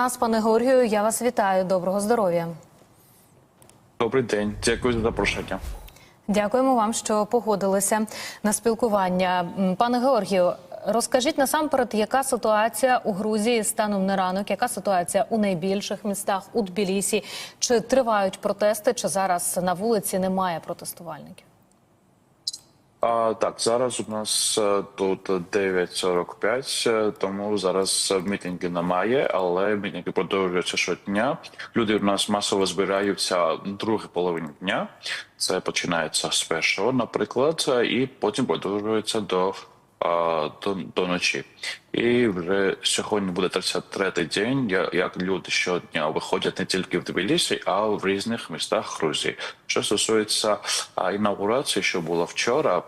Нас, пане Георгію, я вас вітаю. Доброго здоров'я. Добрий день, дякую за запрошення. Дякуємо вам, що погодилися на спілкування. Пане Георгію, розкажіть насамперед, яка ситуація у Грузії станом на ранок? Яка ситуація у найбільших містах у Тбілісі? Чи тривають протести? Чи зараз на вулиці немає протестувальників? А, так, зараз у нас е, тут 9.45, е, тому зараз е, мітинги немає, але мітинги продовжуються щодня. Люди у нас масово збираються другій половині дня. Це починається з першого, наприклад, і потім продовжується до, а, до, до ночі. І вже сьогодні буде 33-й день, як люди щодня виходять не тільки в Тбілісі, а в різних містах Грузії. Що стосується інаугурації, що була вчора,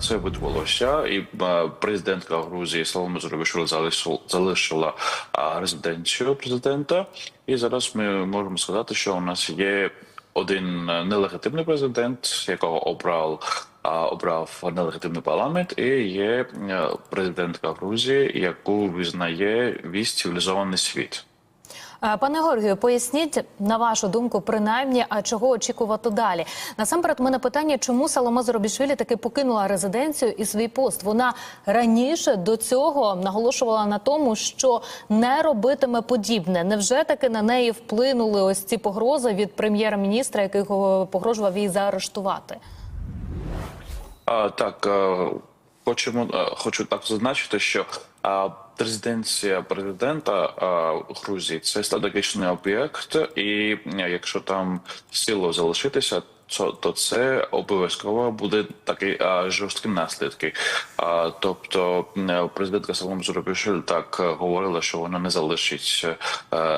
це відбулося, і президентка Грузії Саломе Зурабішвили залишила, резиденцію президента. І зараз ми можемо сказати, що у нас є один е, нелегітимний президент, якого обрав а, обрав нелегітимний парламент, і є е, президентка Грузії, яку визнає весь цивілізований світ. Е, Пане Георгію, поясніть на вашу думку, принаймні, а чого очікувати далі? Насамперед, мене питання, чому Салома Зоробішвілі таки покинула резиденцію і свій пост? Вона раніше до цього наголошувала на тому, що не робитиме подібне. Невже таки на неї вплинули ось ці погрози від прем'єр-міністра, який погрожував її заарештувати? А, так, е, хочемо, е, хочу так зазначити, що а, резиденція президента Грузії це стратегічний об'єкт, і е, якщо там силу залишитися, то, то це обов'язково буде такі а, жорсткі наслідки. А, тобто президентка Салом Зурабішвілі так говорила, що вона не залишить е,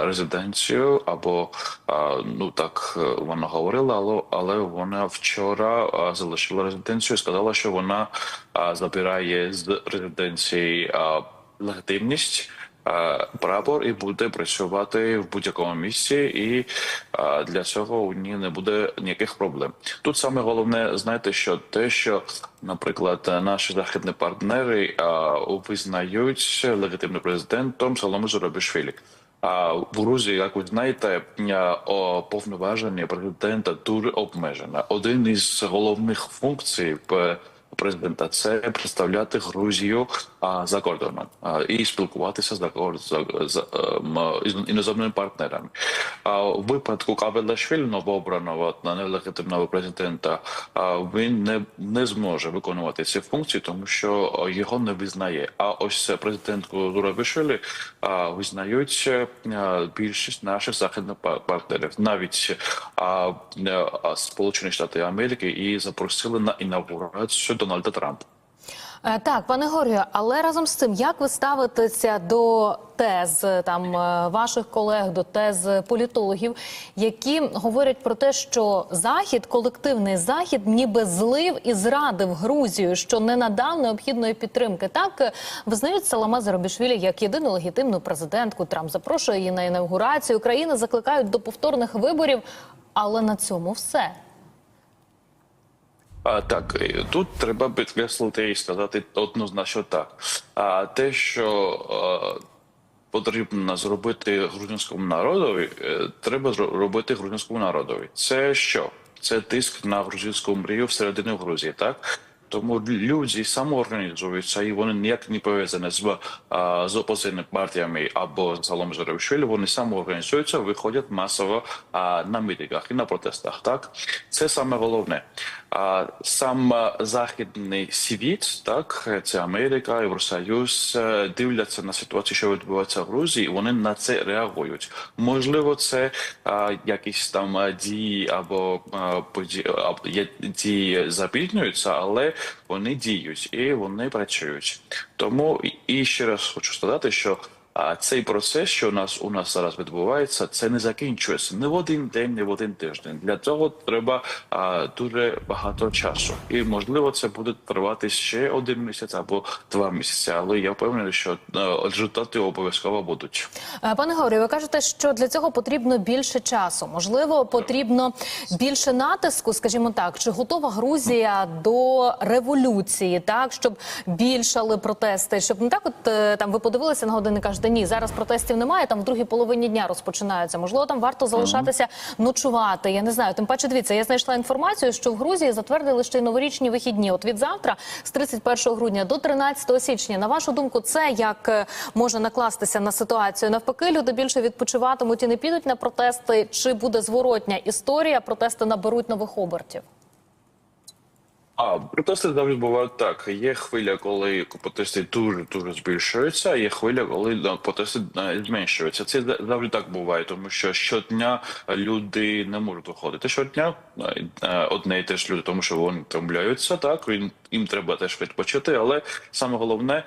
резиденцію, або а, ну так е, вона говорила, але, але вона вчора а, залишила резиденцію сказала, що вона а, забирає з резиденції а, легітимність. Прапор і буде працювати в будь-якому місці, і для цього у ній не буде ніяких проблем. Тут саме головне, знаєте, що те, що, наприклад, наші західні партнери визнають легітимним президентом Солому Зурабішвілі. А в Грузії, як ви знаєте, повноваження президента дуже обмежено. Один із головних функцій президента це представляти Грузію а, за кордоном а, і спілкуватися з закор- з, з ем, іноземними партнерами. А у випадку Кабелашвілі, новообраного нелегітимного президента, а, він не, не зможе виконувати ці функції, тому що його не визнає. А ось президентку Зурабішвілі а, визнають е, а, більшість наших західних па- партнерів, навіть а, е, а, Сполучені Штати Америки, і запросили на інаугурацію Дональда Трампа. Е, Так, пане Георгію, але разом з цим, як ви ставитеся до тез е, там е, ваших колег, до тез політологів, які говорять про те, що захід, колективний захід, ніби злив і зрадив Грузію, що не надав необхідної підтримки. Так визнають Салама Зарабішвілі як єдину легітимну президентку. Трамп запрошує її на інаугурацію. Країни закликають до повторних виборів, але на цьому все. А так е, тут треба підкреслити і сказати однозначно так. А те, що а, потрібно зробити грузинському народові, е, треба зробити робити грузинському народові. Це що? Це тиск на грузинську мрію всередині Грузії, так? Тому люди самоорганізуються і вони ніяк не пов'язані з, а, з опозиційними партіями або з Салом Зоревшвілі. Вони самоорганізуються, виходять масово а, на мітингах і на протестах. Так це саме головне. А сам західний світ, так це Америка, Євросоюз, е, дивляться на ситуацію, що відбувається в Грузії. і Вони на це реагують. Можливо, це а, якісь там дії або а, дії запізнюються, але вони діють і вони працюють. Тому і- ще раз хочу сказати, що. А цей процес, що у нас у нас зараз відбувається, це не закінчується не в один день, не в один тиждень. Для цього треба а, дуже багато часу, і можливо це буде тривати ще один місяць або два місяці. Але я впевнений, що е, результати обов'язково будуть. Е, Пане Георгію, ви кажете, що для цього потрібно більше часу. Можливо, потрібно більше натиску, скажімо так. Чи готова Грузія до революції, так щоб більшали протести? Щоб не так, от е, там ви подивилися на години, кажете, ні, зараз протестів немає, там в другій половині дня розпочинаються. Можливо, там варто залишатися ночувати. Я не знаю. Тим паче, дивіться, я знайшла інформацію, що в Грузії затвердили ще й новорічні вихідні. От від завтра, з 31 грудня до 13 січня. На вашу думку, це як е, може накластися на ситуацію? Навпаки, люди більше відпочиватимуть і не підуть на протести. Чи буде зворотня історія? Протести наберуть нових обертів. А протести завжди бувають так. Є хвиля, коли протести дуже дуже збільшуються, є хвиля, коли протести е, зменшуються. Це завжди так буває, тому що щодня люди не можуть виходити. Щодня е, е, одне і те ж люди, тому що вони втомляються, так їм, їм треба теж відпочити. Але саме головне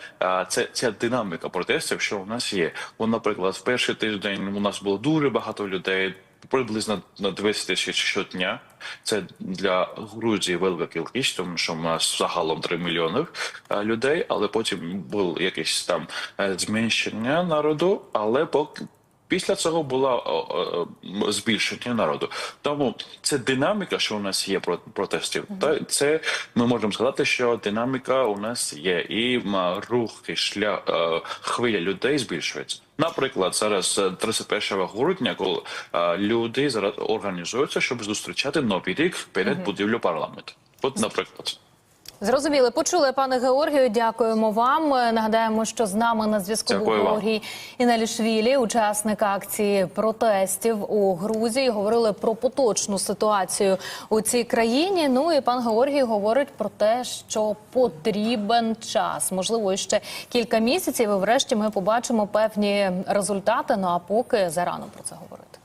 це ця динаміка протестів, що у нас є. Бо, наприклад, в перший тиждень у нас було дуже багато людей. Приблизно на 200 тисяч щодня. Це для Грузії велика кількість, тому що в нас загалом 3 мільйони е, людей, але потім було якесь там е, зменшення народу, але поки. Після цього було збільшення народу. Тому це динаміка, що у нас є про- протестів. Та це ми можемо сказати, що динаміка у нас є, і рух і шлях е, хвиля людей збільшується. Наприклад, зараз е, 31 грудня, коли е, люди зараз організуються, щоб зустрічати новий рік перед будівлю парламенту. От, наприклад. Зрозуміли, почули, пане Георгію. Дякуємо вам. Нагадаємо, що з нами на зв'язку був Георгій Іналішвілі, учасник акції протестів у Грузії. Говорили про поточну ситуацію у цій країні. Ну і пан Георгій говорить про те, що потрібен час. Можливо, ще кілька місяців. І врешті ми побачимо певні результати. Ну а поки зарано про це говорити.